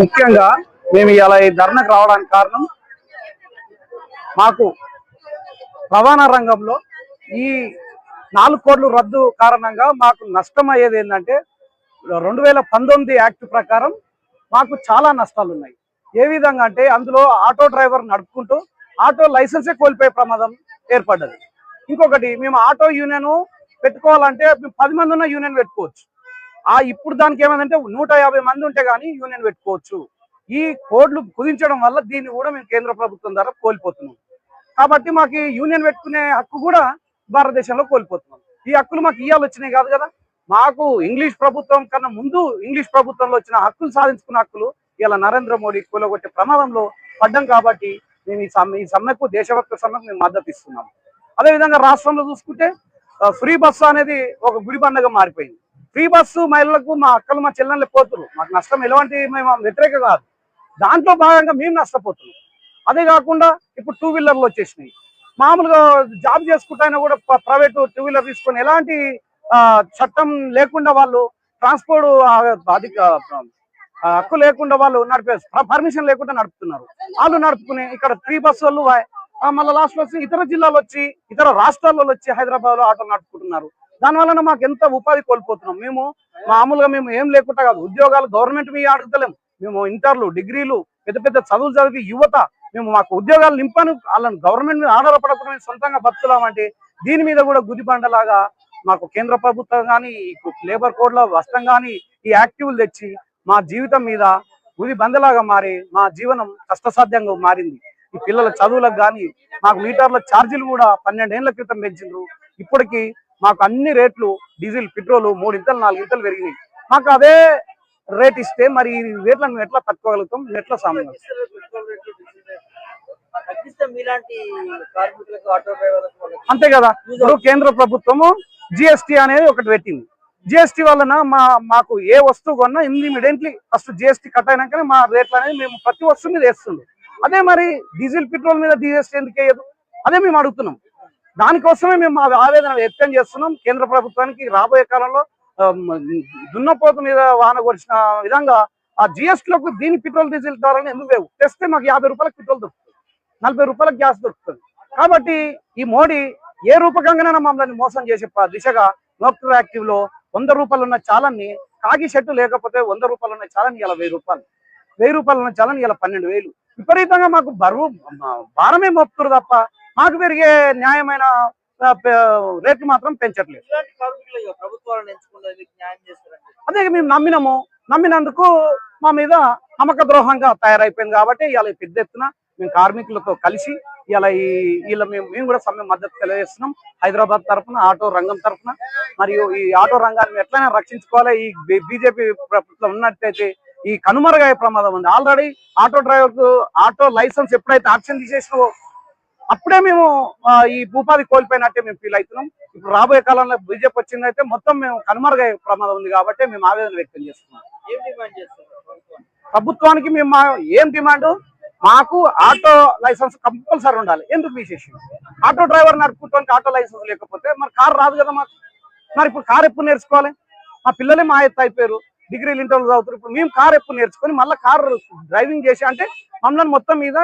ముఖ్యంగా మేము ఇలా ఈ ధర్నకు రావడానికి కారణం మాకు రవాణా రంగంలో ఈ నాలుగు కోట్లు రద్దు కారణంగా మాకు నష్టం అయ్యేది ఏంటంటే రెండు వేల పంతొమ్మిది యాక్ట్ ప్రకారం మాకు చాలా నష్టాలు ఉన్నాయి ఏ విధంగా అంటే అందులో ఆటో డ్రైవర్ నడుపుకుంటూ ఆటో లైసెన్సే కోల్పోయే ప్రమాదం ఏర్పడ్డది. ఇంకొకటి మేము ఆటో యూనియన్ పెట్టుకోవాలంటే పది మంది ఉన్న యూనియన్ పెట్టుకోవచ్చు. ఆ ఇప్పుడు దానికి ఏమైందంటే నూట యాభై మంది ఉంటే గానీ యూనియన్ పెట్టుకోవచ్చు. ఈ కోడ్లు కుదించడం వల్ల దీన్ని కూడా మేము కేంద్ర ప్రభుత్వం ద్వారా కోల్పోతున్నాం. కాబట్టి మాకు యూనియన్ పెట్టుకునే హక్కు కూడా భారతదేశంలో కోల్పోతున్నాం. ఈ హక్కులు మాకు ఇవ్వాలి వచ్చినాయి కాదు కదా. మాకు ఇంగ్లీష్ ప్రభుత్వం కన్నా ముందు ఇంగ్లీష్ ప్రభుత్వంలో వచ్చిన హక్కులు సాధించుకున్న హక్కులు ఇలా నరేంద్ర మోడీ కూలగొట్టే ప్రమాదంలో పడ్డం కాబట్టి మేము ఈ సమ్మె ఈ సమ్మెకు దేశభక్త సమ్మెకు మేము మద్దతు ఇస్తున్నాం. అదేవిధంగా రాష్ట్రంలో చూసుకుంటే ఫ్రీ బస్సు అనేది ఒక గుడి పండగ మారిపోయింది. ఫ్రీ బస్సు మహిళలకు మా అక్కలు మా చెల్లెళ్ళు పోతున్నారు మాకు నష్టం ఎలాంటి మేము వ్యతిరేక కాదు. దాంట్లో భాగంగా మేము నష్టపోతున్నాం. అదే కాకుండా ఇప్పుడు టూ వీలర్లు వచ్చేసినాయి. మామూలుగా జాబ్ చేసుకుంటైనా కూడా ప్రైవేట్ టూ వీలర్ తీసుకొని ఎలాంటి ఆ, చట్టం లేకుండా వాళ్ళు ట్రాన్స్పోర్ట్ అది హక్కు లేకుండా వాళ్ళు నడిపే పర్మిషన్ లేకుండా నడుపుతున్నారు. వాళ్ళు నడుపుకుని ఇక్కడ త్రీ బస్సు వాళ్ళు మళ్ళీ లాస్ట్ వచ్చి ఇతర జిల్లాలు వచ్చి ఇతర రాష్ట్రాల్లో వచ్చి హైదరాబాద్లో ఆటోలు నడుపుకుంటున్నారు. దాని వలన మాకు ఎంత ఉపాధి కోల్పోతున్నాం? మేము మామూలుగా మేము ఏం లేకుండా కాదు ఉద్యోగాలు గవర్నమెంట్ మీ అడగలేము మేము ఇంటర్లు డిగ్రీలు పెద్ద పెద్ద చదువులు చదివి యువత మేము మాకు ఉద్యోగాలు నింపాను వాళ్ళని గవర్నమెంట్ మీద ఆధారపడకుండా మేము సొంతంగా బతుకులామంటే దీని మీద కూడా గుదిబండలాగా మాకు కేంద్ర ప్రభుత్వం కానీ లేబర్ కోడ్లో వస్త్రం కానీ ఈ యాక్టివ్లు తెచ్చి మా జీవితం మీద గుది బందలాగా మారి మా జీవనం కష్టసాధ్యంగా మారింది. ఈ పిల్లల చదువులకు కానీ మాకు మీటర్ల ఛార్జీలు కూడా పన్నెండేళ్ళ క్రితం పెంచిండ్రు ఇప్పటికీ మాకు అన్ని రేట్లు డీజిల్ పెట్రోల్ మూడు ఇంతలు నాలుగు ఇంతలు పెరిగినాయి. మాకు అదే రేట్ ఇస్తే మరి ఈ రేట్లను మేము ఎట్లా తట్టుకోగలుగుతాం? మేము ఎట్లా సామాన్ తగ్గిస్తే మీలాంటి కార్మికులకు ఆటో డ్రైవర్లకు వాళ్ళకి అంతే కదా? ఇప్పుడు కేంద్ర ప్రభుత్వము జిఎస్టి అనేది ఒకటి పెట్టింది. జిఎస్టి వలన మా మాకు ఏ వస్తువు కొన్నా ఇమ్మీడియట్లీ ఫస్ట్ జిఎస్టి కట్ అయినాకనే మా రేట్లు అనేది మేము ప్రతి వస్తువు మీద వేస్తుండే. అదే మరి డీజిల్ పెట్రోల్ మీద జిఎస్టి ఎందుకు వేయదు? అదే మేము అడుగుతున్నాం. దానికోసమే మేము మా ఆవేదన వ్యక్తం చేస్తున్నాం. కేంద్ర ప్రభుత్వానికి రాబోయే కాలంలో దున్నపోత దున్నపోతు మీద వాన కొరిచిన విధంగా ఆ జిఎస్టీలకు దీని పెట్రోల్ డీజిల్ ధరలు ఎందుకు లేవు? తెస్తే మాకు యాభై రూపాయలకు పెట్రోల్ దొరుకుతుంది. నలభై రూపాయలకు గ్యాస్ దొరుకుతుంది. కాబట్టి ఈ మోడీ ఏ రూపకంగానైనా మమ్మల్ని మోసం చేసే దిశగా నోక్టర్ యాక్టివ్లో వంద రూపాయలు ఉన్న చాలని కాకి షర్టు లేకపోతే వంద రూపాయలు ఉన్న చాలని ఇలా వెయ్యి రూపాయలు. వెయ్యి రూపాయలు ఉన్న చాలని ఇలా పన్నెండు వేలు. విపరీతంగా మాకు బరువు భారమే మోపుతురు తప్ప మాకు పెరిగే న్యాయమైన రేట్లు మాత్రం పెంచట్లేదు. అదే మేము నమ్మినాము. నమ్మినందుకు మా మీద నమ్మక ద్రోహంగా తయారైపోయింది కాబట్టి ఇలా పెద్ద ఎత్తున మేము కార్మికులతో కలిసి ఇలా ఈ ఇలా మేము మేము కూడా సమ్మె మద్దతు తెలియజేస్తున్నాం. హైదరాబాద్ తరఫున ఆటో రంగం తరఫున. మరియు ఈ ఆటో రంగాన్ని ఎట్లయినా రక్షించుకోవాలి. ఈ బీజేపీ ప్రభుత్వం ఉన్నట్టయితే ఈ కనుమరుగయ్యే ప్రమాదం ఉంది. ఆల్రెడీ ఆటో డ్రైవర్కు ఆటో లైసెన్స్ ఎప్పుడైతే ఆప్షన్ తీసేసినవో అప్పుడే మేము ఈ ఉపాధి కోల్పోయినట్టే మేము ఫీల్ అవుతున్నాం. ఇప్పుడు రాబోయే కాలంలో బీజేపీ వచ్చిందైతే మొత్తం మేము కనుమరుగయ్యే ప్రమాదం ఉంది కాబట్టి మేము ఆవేదన వ్యక్తం చేస్తున్నాం. ప్రభుత్వానికి? మేము ఏం డిమాండ్? మాకు ఆటో లైసెన్స్ కంపల్సరీ ఉండాలి. ఎందుకు తీసేసి ఆటో డ్రైవర్ నడుపుకోవడానికి ఆటో లైసెన్స్ లేకపోతే మరి కార్ రాదు కదా మాకు. మరి ఇప్పుడు కార్ ఎప్పుడు నేర్చుకోవాలి? మా పిల్లలే మా ఎత్తు అయిపోయారు. డిగ్రీలు ఇంటర్వ్యూ చదువుతారు ఇప్పుడు మేము కార్ ఎప్పుడు నేర్చుకొని మళ్ళీ కార్ డ్రైవింగ్ చేసి అంటే మమ్మల్ని మొత్తం మీద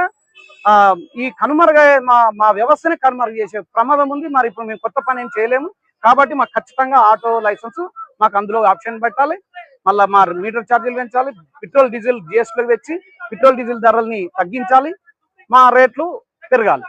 ఈ కనుమరుగా మా మా వ్యవస్థని కనుమరుగు చేసే ప్రమాదం ఉంది. మరి ఇప్పుడు మేము కొత్త పని ఏం చేయలేము. కాబట్టి మాకు ఖచ్చితంగా ఆటో లైసెన్స్ మాకు అందులో ఆప్షన్ పెట్టాలి. మళ్ళీ మా మీటర్ ఛార్జీలు పెంచాలి. పెట్రోల్ డీజిల్ జిఎస్టీలకు తెచ్చి పెట్రోల్ డీజిల్ ధరల్ని తగ్గించాలి. మా రేట్లు పెరగాలి.